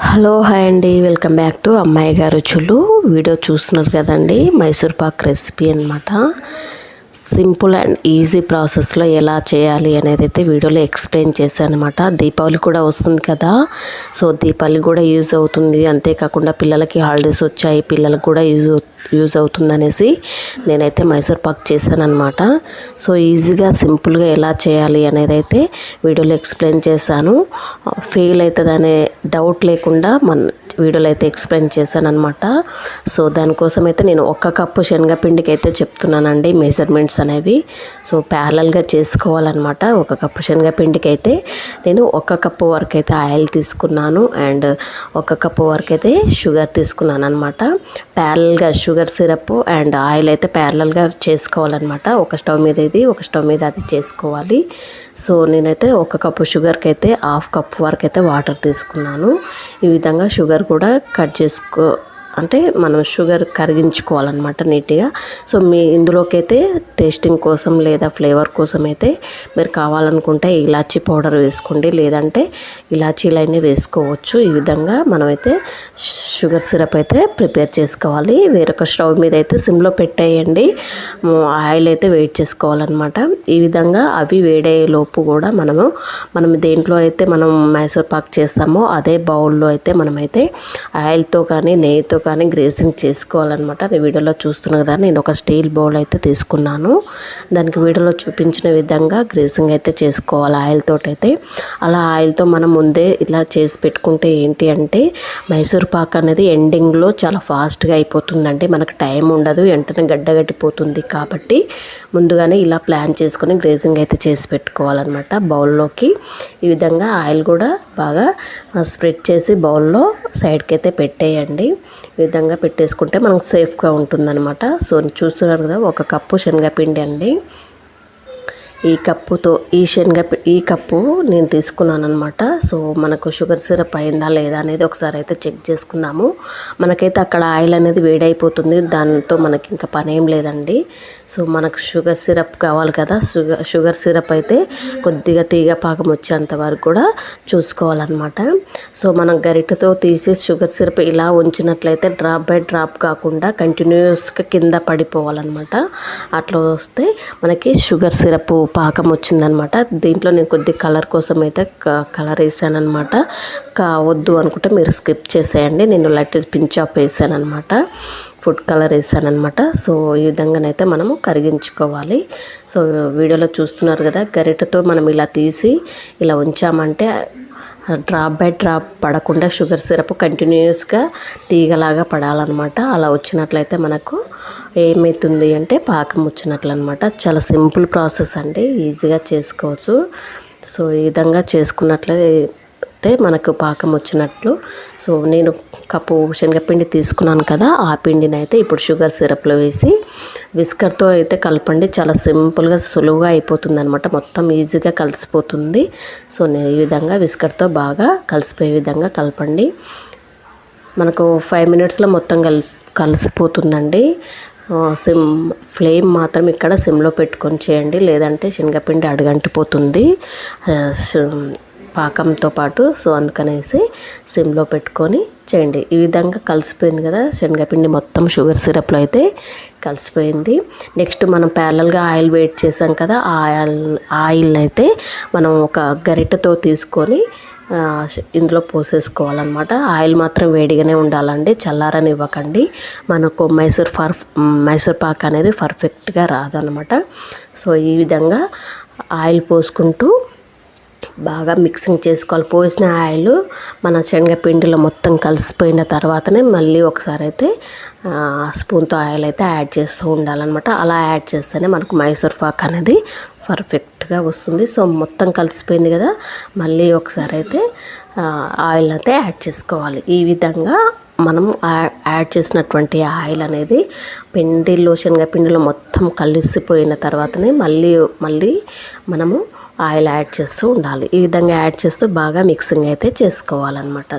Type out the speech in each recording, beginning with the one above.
Hello hi అండి. Welcome back to అమ్మాయి గారు రుచులు వీడియో చూస్తున్నారు కదండి. మైసూర్ పాక్ రెసిపీ అనమాట సింపుల్ అండ్ ఈజీ ప్రాసెస్లో ఎలా చేయాలి అనేది అయితే వీడియోలో ఎక్స్ప్లెయిన్ చేశాను అనమాట దీపావళి కూడా వస్తుంది కదా. సో దీపావళి కూడా యూజ్ అవుతుంది. అంతేకాకుండా పిల్లలకి హాలిడేస్ వచ్చాయి. పిల్లలకు కూడా యూజ్ యూజ్ అవుతుంది అనేసి నేనైతే మైసూర్ పాక్ చేశాను అనమాట సో ఈజీగా సింపుల్గా ఎలా చేయాలి అనేది అయితే వీడియోలో ఎక్స్ప్లెయిన్ చేశాను. Uh, ఫెయిల్ అవుతుంది అనే డౌట్ లేకుండా మన వీడియోలో అయితే ఎక్స్ప్లెయిన్ చేశాను అనమాట సో దానికోసం అయితే నేను ఒక్క కప్పు శనగపిండికి అయితే చెప్తున్నానండి మెజర్మెంట్స్ అనేవి. సో ప్యారలల్గా చేసుకోవాలన్నమాట. ఒక కప్పు శనగపిండికి అయితే నేను ఒక కప్పు వరకు అయితే ఆయిల్ తీసుకున్నాను. అండ్ ఒక కప్పు వరకు అయితే షుగర్ తీసుకున్నాను అనమాట ప్యారల్గా షుగర్ సిరప్ అండ్ ఆయిల్ అయితే ప్యారలల్గా చేసుకోవాలన్నమాట. ఒక స్టవ్ మీద ఇది ఒక స్టవ్ మీద అది చేసుకోవాలి. సో నేనైతే ఒక కప్పు షుగర్కి అయితే హాఫ్ కప్ వరకు అయితే వాటర్ తీసుకున్నాను. ఈ విధంగా షుగర్ కూడా కట్ చేసుకో అంటే మనం షుగర్ కరిగించుకోవాలన్నమాట నీట్గా. సో మీ ఇందులోకైతే టేస్టింగ్ కోసం లేదా ఫ్లేవర్ కోసం అయితే మీరు కావాలనుకుంటే ఇలాచీ పౌడర్ వేసుకోండి. లేదంటే ఇలాచీలైనా వేసుకోవచ్చు. ఈ విధంగా మనమైతే షుగర్ సిరప్ అయితే ప్రిపేర్ చేసుకోవాలి. వేరొక స్టవ్ మీద అయితే సిమ్లో పెట్టేయండి. ఆయిల్ అయితే వెయిట్ చేసుకోవాలన్నమాట. ఈ విధంగా అవి వేడయ్యే లోపు కూడా మనము మనం దేంట్లో అయితే మనం మైసూర్ పాక్ చేస్తామో అదే బౌల్లో అయితే మనమైతే ఆయిల్తో కానీ నెయ్యితో కానీ గ్రేసింగ్ చేసుకోవాలన్నమాట. నేను వీడియోలో చూస్తున్న కదా నేను ఒక స్టీల్ బౌల్ అయితే తీసుకున్నాను. దానికి వీడియోలో చూపించిన విధంగా గ్రేసింగ్ అయితే చేసుకోవాలి ఆయిల్ అయితే అలా ఆయిల్తో మనం ముందే ఇలా చేసి పెట్టుకుంటే ఏంటి అంటే మైసూర్ పాక్ అనేది ఎండింగ్లో చాలా ఫాస్ట్గా అయిపోతుందండి. మనకు టైం ఉండదు వెంటనే గడ్డగట్టిపోతుంది కాబట్టి ముందుగానే ఇలా ప్లాన్ చేసుకొని గ్రేసింగ్ అయితే చేసి పెట్టుకోవాలన్నమాట బౌల్లోకి. ఈ విధంగా ఆయిల్ కూడా బాగా స్ప్రెడ్ చేసి బౌల్లో సైడ్కి అయితే పెట్టేయండి. ఈ విధంగా పెట్టేసుకుంటే మనకు సేఫ్గా ఉంటుందన్నమాట. సో చూస్తున్నారు కదా ఒక కప్పు శనగపిండి అండి. ఈ కప్పుతో ఈ శనగ ఈ కప్పు నేను తీసుకున్నాను అనమాట సో మనకు షుగర్ సిరప్ అయిందా లేదా అనేది ఒకసారి అయితే చెక్ చేసుకుందాము. మనకైతే అక్కడ ఆయిల్ అనేది వేడైపోతుంది. దాంతో మనకి ఇంకా పని ఏం లేదండి. సో మనకు షుగర్ సిరప్ కావాలి కదా. షుగర్ షుగర్ సిరప్ అయితే కొద్దిగా తీగ పాకం వచ్చేంత వరకు కూడా చూసుకోవాలన్నమాట. సో మనం గరిటతో తీసి షుగర్ సిరప్ ఇలా ఉంచినట్లయితే డ్రాప్ బై డ్రాప్ కాకుండా కంటిన్యూస్గా కింద పడిపోవాలన్నమాట. అట్లా వస్తే మనకి షుగర్ సిరప్ పాకం వచ్చిందనమాట. దీంట్లో నేను కొద్ది కలర్ కోసం అయితే కలర్ వేసానమాట కా వద్దు అనుకుంటే మీరు స్కిప్ చేసేయండి. నేను లైట్ పించ్ ఆఫ్ వేసానమాట ఫుడ్ కలర్ వేసానమాట సో ఈ విధంగానైతే మనము కరిగించుకోవాలి. సో వీడియోలో చూస్తున్నారు కదా గరిటెతో మనం ఇలా తీసి ఇలా ఉంచామంటే డ్రాప్ బై డ్రాప్ పడకుండా షుగర్ సిరప్ కంటిన్యూస్గా తీగలాగా పడాలన్నమాట. అలా వచ్చినట్లయితే మనకు ఏమవుతుంది అంటే పాకం వచ్చినట్లు అనమాట చాలా సింపుల్ ప్రాసెస్ అండి ఈజీగా చేసుకోవచ్చు. సో ఈ విధంగా చేసుకున్నట్లయితే మనకు పాకం వచ్చినట్లు. సో నేను కప్పు శనగపిండి తీసుకున్నాను కదా ఆ పిండిని అయితే ఇప్పుడు షుగర్ సిరప్లో వేసి విస్కర్తో అయితే కలపండి. చాలా సింపుల్గా సులువుగా అయిపోతుంది అనమాట మొత్తం ఈజీగా కలిసిపోతుంది. సో నేను ఈ విధంగా విస్కర్తో బాగా కలిసిపోయే విధంగా కలపండి. మనకు ఫైవ్ మినిట్స్లో మొత్తం కలి కలిసిపోతుందండి. సిమ్ ఫ్లేమ్ మాత్రం ఇక్కడ సిమ్లో పెట్టుకొని చేయండి. లేదంటే శనగపిండి అడుగంటిపోతుంది. పాకంతో పాటు సో అందుకనేసి సిమ్లో పెట్టుకొని చేయండి. ఈ విధంగా కలిసిపోయింది కదా శనగపిండి మొత్తం షుగర్ సిరప్లో అయితే కలిసిపోయింది. నెక్స్ట్ మనం ప్యారలల్గా ఆయిల్ వెయిట్ చేసాం కదా ఆ ఆయిల్ ఆయిల్ అయితే మనం ఒక గరిటెతో తీసుకొని ఇందులో పోసేసుకోవాలన్నమాట. ఆయిల్ మాత్రం వేడిగానే ఉండాలండి చల్లారని ఇవ్వకండి మనకు మైసూర్ పర్ మైసూర్ పాక్ అనేది పర్ఫెక్ట్గా రాదనమాట సో ఈ విధంగా ఆయిల్ పోసుకుంటూ బాగా మిక్సింగ్ చేసుకోవాలి. పోసిన ఆయిల్ మన శనగపిండిలో మొత్తం కలిసిపోయిన తర్వాతనే మళ్ళీ ఒకసారి అయితే స్పూన్తో ఆయిల్ అయితే యాడ్ చేస్తూ ఉండాలన్నమాట. అలా యాడ్ చేస్తేనే మనకు మైసూర్ పాక్ అనేది పర్ఫెక్ట్గా వస్తుంది. సో మొత్తం కలిసిపోయింది కదా మళ్ళీ ఒకసారి అయితే ఆయిల్ అయితే యాడ్ చేసుకోవాలి. ఈ విధంగా మనం యాడ్ చేసినటువంటి ఆయిల్ అనేది పిండిలో శనగపిండిలో మొత్తం కలిసిపోయిన తర్వాతనే మళ్ళీ మళ్ళీ మనము ఆయిల్ యాడ్ చేస్తూ ఉండాలి. ఈ విధంగా యాడ్ చేస్తూ బాగా మిక్సింగ్ అయితే చేసుకోవాలన్నమాట.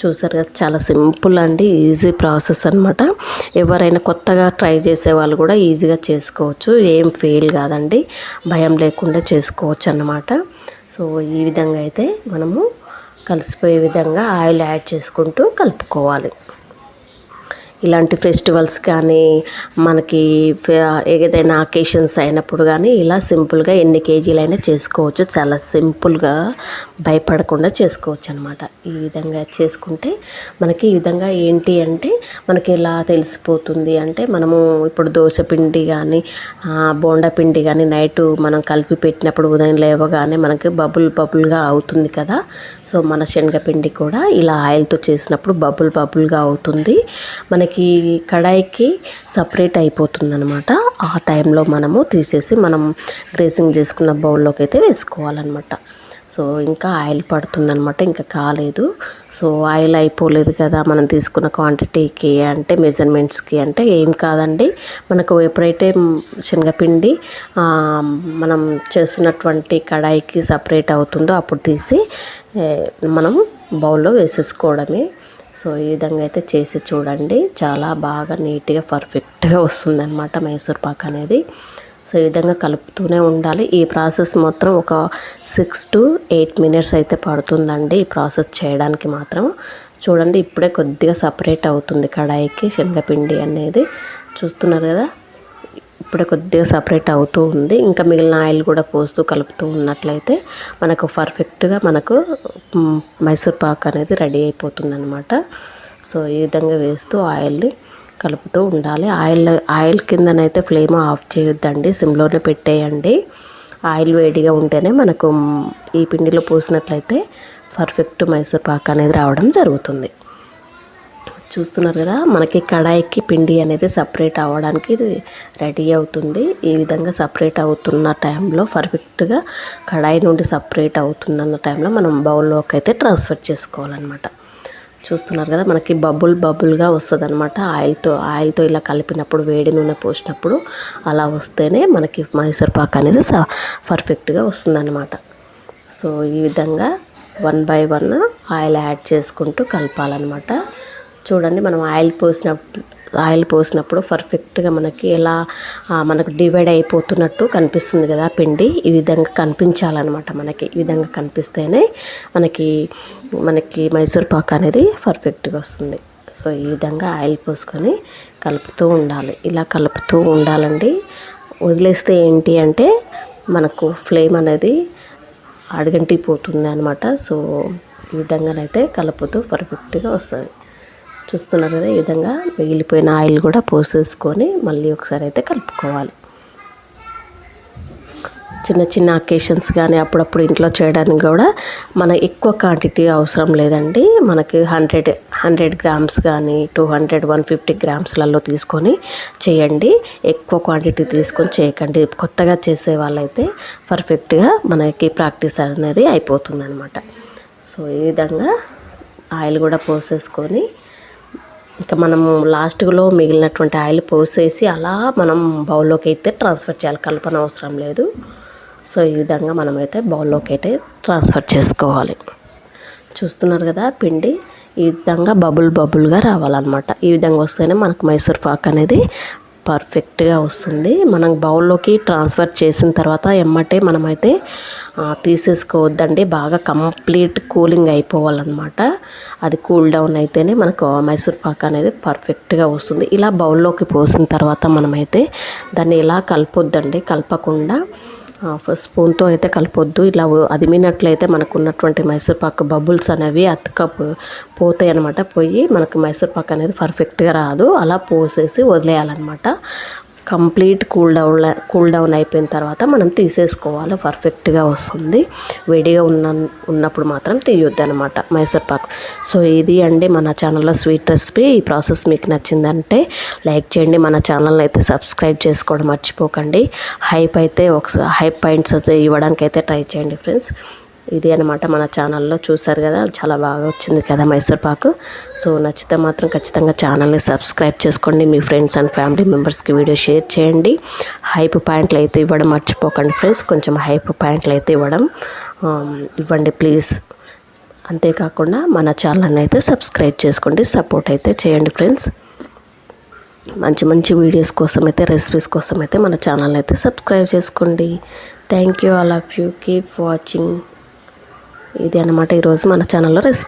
చూసారు కదా చాలా సింపుల్ అండి ఈజీ ప్రాసెస్ అనమాట ఎవరైనా కొత్తగా ట్రై చేసే వాళ్ళు కూడా ఈజీగా చేసుకోవచ్చు. ఏం ఫెయిల్ కాదండి భయం లేకుండా చేసుకోవచ్చు అన్నమాట. సో ఈ విధంగా అయితే మనము కలిసిపోయే విధంగా ఆయిల్ యాడ్ చేసుకుంటూ కలుపుకోవాలి. ఇలాంటి ఫెస్టివల్స్ కానీ మనకి ఏదైనా అకేషన్స్ అయినప్పుడు కానీ ఇలా సింపుల్గా ఎన్ని కేజీలైనా చేసుకోవచ్చు. చాలా సింపుల్గా భయపడకుండా చేసుకోవచ్చు అనమాట ఈ విధంగా చేసుకుంటే మనకి ఈ విధంగా ఏంటి అంటే మనకి ఎలా తెలిసిపోతుంది అంటే మనము ఇప్పుడు దోశ పిండి కానీ బోండా పిండి కానీ నైట్ మనం కలిపి పెట్టినప్పుడు ఉదయం లేవగానే మనకి బబుల్ బబుల్గా అవుతుంది కదా. సో మన శనగపిండి కూడా ఇలా ఆయిల్తో చేసినప్పుడు బబుల్ బబుల్గా అవుతుంది. మనకి కడాయికి సపరేట్ అయిపోతుంది అనమాట ఆ టైంలో మనము తీసేసి మనం గ్రేసింగ్ చేసుకున్న బౌల్లోకి అయితే వేసుకోవాలన్నమాట. సో ఇంకా ఆయిల్ పడుతుందనమాట ఇంకా కాలేదు. సో ఆయిల్ అయిపోలేదు కదా మనం తీసుకున్న క్వాంటిటీకి అంటే మెజర్మెంట్స్కి అంటే ఏం కాదండి. మనకు ఎప్పుడైతే శనగపిండి మనం చేస్తున్నటువంటి కడాయికి సపరేట్ అవుతుందో అప్పుడు తీసి మనం బౌల్లో వేసేసుకోవడమే. సో ఈ విధంగా అయితే చేసి చూడండి. చాలా బాగా నీట్గా పర్ఫెక్ట్గా వస్తుందన్నమాట మైసూర్ పాక్ అనేది. సో ఈ విధంగా కలుపుతూనే ఉండాలి. ఈ ప్రాసెస్ మాత్రం ఒక సిక్స్ టు ఎయిట్ మినిట్స్ అయితే పడుతుందండి ఈ ప్రాసెస్ చేయడానికి మాత్రం. చూడండి ఇప్పుడే కొద్దిగా సపరేట్ అవుతుంది కడాయికి శనగపిండి అనేది. చూస్తున్నారు కదా? ఇప్పుడే కొద్దిగా సపరేట్ అవుతూ ఉంది. ఇంకా మిగిలిన ఆయిల్ కూడా పోస్తూ కలుపుతూ ఉన్నట్లయితే మనకు పర్ఫెక్ట్గా మనకు మైసూర్ పాక్ అనేది రెడీ అయిపోతుంది అనమాట సో ఈ విధంగా వేస్తూ ఆయిల్ని కలుపుతూ ఉండాలి. ఆయిల్ ఆయిల్ కిందనైతే ఫ్లేమ్ ఆఫ్ చేయొద్దండి. సిమ్లోనే పెట్టేయండి. ఆయిల్ వేడిగా ఉంటేనే మనకు ఈ పిండిలో పోసినట్లయితే పర్ఫెక్ట్ మైసూర్ పాక్ అనేది రావడం జరుగుతుంది. చూస్తున్నారు కదా మనకి కడాయికి పిండి అనేది సపరేట్ అవ్వడానికి రెడీ అవుతుంది. ఈ విధంగా సపరేట్ అవుతున్న టైంలో పర్ఫెక్ట్గా కడాయి నుండి సపరేట్ అవుతుందన్న టైంలో మనం బౌల్లోకి అయితే ట్రాన్స్ఫర్ చేసుకోవాలన్నమాట. చూస్తున్నారు కదా మనకి బబుల్ బబుల్గా వస్తుంది అనమాట ఆయిల్తో ఆయిల్తో ఇలా కలిపినప్పుడు వేడి నూనె పోసినప్పుడు అలా వస్తేనే మనకి మైసూర్ పాక్ అనేది పర్ఫెక్ట్గా వస్తుందన్నమాట. సో ఈ విధంగా one by one oil add చేసుకుంటూ కలపాలన్నమాట. చూడండి మనం ఆయిల్ పోసినప్పుడు ఆయిల్ పోసినప్పుడు పర్ఫెక్ట్గా మనకి ఎలా మనకు డివైడ్ అయిపోతున్నట్టు కనిపిస్తుంది కదా పిండి ఈ విధంగా కనిపించాలన్నమాట మనకి. ఈ విధంగా కనిపిస్తేనే మనకి మనకి మైసూర్ పాక్ అనేది పర్ఫెక్ట్గా వస్తుంది. సో ఈ విధంగా ఆయిల్ పోసుకొని కలుపుతూ ఉండాలి. ఇలా కలుపుతూ ఉండాలండి. వదిలేస్తే ఏంటి అంటే మనకు ఫ్లేమ్ అనేది అడగంటిపోతుంది అనమాట సో ఈ విధంగానైతే కలుపుతూ పర్ఫెక్ట్గా వస్తుంది. చూస్తున్నారు కదా ఈ విధంగా మిగిలిపోయిన ఆయిల్ కూడా పోసేసుకొని మళ్ళీ ఒకసారి అయితే కలుపుకోవాలి. చిన్న చిన్న అకేషన్స్ కానీ అప్పుడప్పుడు ఇంట్లో చేయడానికి కూడా మన ఎక్కువ క్వాంటిటీ అవసరం లేదండి. మనకి హండ్రెడ్ హండ్రెడ్ గ్రామ్స్ కానీ టూ హండ్రెడ్ వన్ ఫిఫ్టీ గ్రామ్స్లలో తీసుకొని చేయండి. ఎక్కువ క్వాంటిటీ తీసుకొని చేయకండి. కొత్తగా చేసే వాళ్ళైతే పర్ఫెక్ట్గా మనకి ప్రాక్టీస్ అనేది అయిపోతుంది అనమాట సో ఈ విధంగా ఆయిల్ కూడా పోసేసుకొని ఇంకా మనము లాస్ట్లో మిగిలినటువంటి ఆయిల్ పోసేసి అలా మనం బౌల్లోకి అయితే ట్రాన్స్ఫర్ చేయాలి. కలపన అవసరం లేదు. సో ఈ విధంగా మనమైతే బౌల్లోకి అయితే ట్రాన్స్ఫర్ చేసుకోవాలి. చూస్తున్నారు కదా పిండి? ఈ విధంగా బబుల్ బబుల్గా రావాలన్నమాట. ఈ విధంగా వస్తేనే మనకు మైసూర్ పాక్ అనేది పర్ఫెక్ట్గా వస్తుంది. మనం బౌల్లోకి ట్రాన్స్ఫర్ చేసిన తర్వాత ఎమ్మటే మనమైతే తీసేసుకోవద్దండి. బాగా కంప్లీట్ కూలింగ్ అయిపోవాలన్నమాట. అది కూల్ డౌన్ అయితేనే మనకు మైసూర్ పాక్ అనేది పర్ఫెక్ట్గా వస్తుంది. ఇలా బౌల్లోకి పోసిన తర్వాత మనమైతే దాన్ని ఇలా కలపొద్దండి? కలపకుండా స్పూన్తో అయితే కలపొద్దు. ఇలా అదిమినట్లయితే మనకు ఉన్నటువంటి మైసూర్పాక్ బబుల్స్ అనేవి అతుక పోతాయి అనమాట పోయి మనకు మైసూర్పాక్ అనేది పర్ఫెక్ట్గా రాదు. అలా పోసేసి వదిలేయాలన్నమాట. Complete cool down cool down అయిపోయిన తర్వాత మనం తీసేసుకోవాలి. పర్ఫెక్ట్గా వస్తుంది. వేడిగా ఉన్న ఉన్నప్పుడు మాత్రం తీయొద్దు అనమాట మైసూర్పాకు సో ఇది అండి మన ఛానల్లో స్వీట్ రెసిపీ. ఈ ప్రాసెస్ మీకు నచ్చిందంటే లైక్ చేయండి. మన ఛానల్ని అయితే సబ్స్క్రైబ్ చేసుకోవడం మర్చిపోకండి. హైప్ అయితే ఒకసారి హైప్ పాయింట్స్ అయితే ఇవ్వడానికి అయితే ట్రై చేయండి ఫ్రెండ్స్. ఇది అనమాట మన ఛానల్లో చూసారు కదా చాలా బాగా వచ్చింది కదా మైసూర్ పాకు. సో నచ్చితే మాత్రం ఖచ్చితంగా ఛానల్ని సబ్స్క్రైబ్ చేసుకోండి మీ ఫ్రెండ్స్ అండ్ ఫ్యామిలీ మెంబర్స్కి వీడియో షేర్ చేయండి. హైప్ పాయింట్లు అయితే ఇవ్వడం మర్చిపోకండి ఫ్రెండ్స్ కొంచెం హైప్ పాయింట్లు అయితే ఇవ్వడం ఇవ్వండి ప్లీజ్ అంతేకాకుండా మన ఛానల్ని అయితే సబ్స్క్రైబ్ చేసుకోండి సపోర్ట్ అయితే చేయండి ఫ్రెండ్స్ మంచి మంచి వీడియోస్ కోసం అయితే రెసిపీస్ కోసం అయితే మన ఛానల్ అయితే సబ్స్క్రైబ్ చేసుకోండి. Thank you all of you keep watching ఇది అనమాట ఈరోజు మన ఛానల్లో రెసిపీ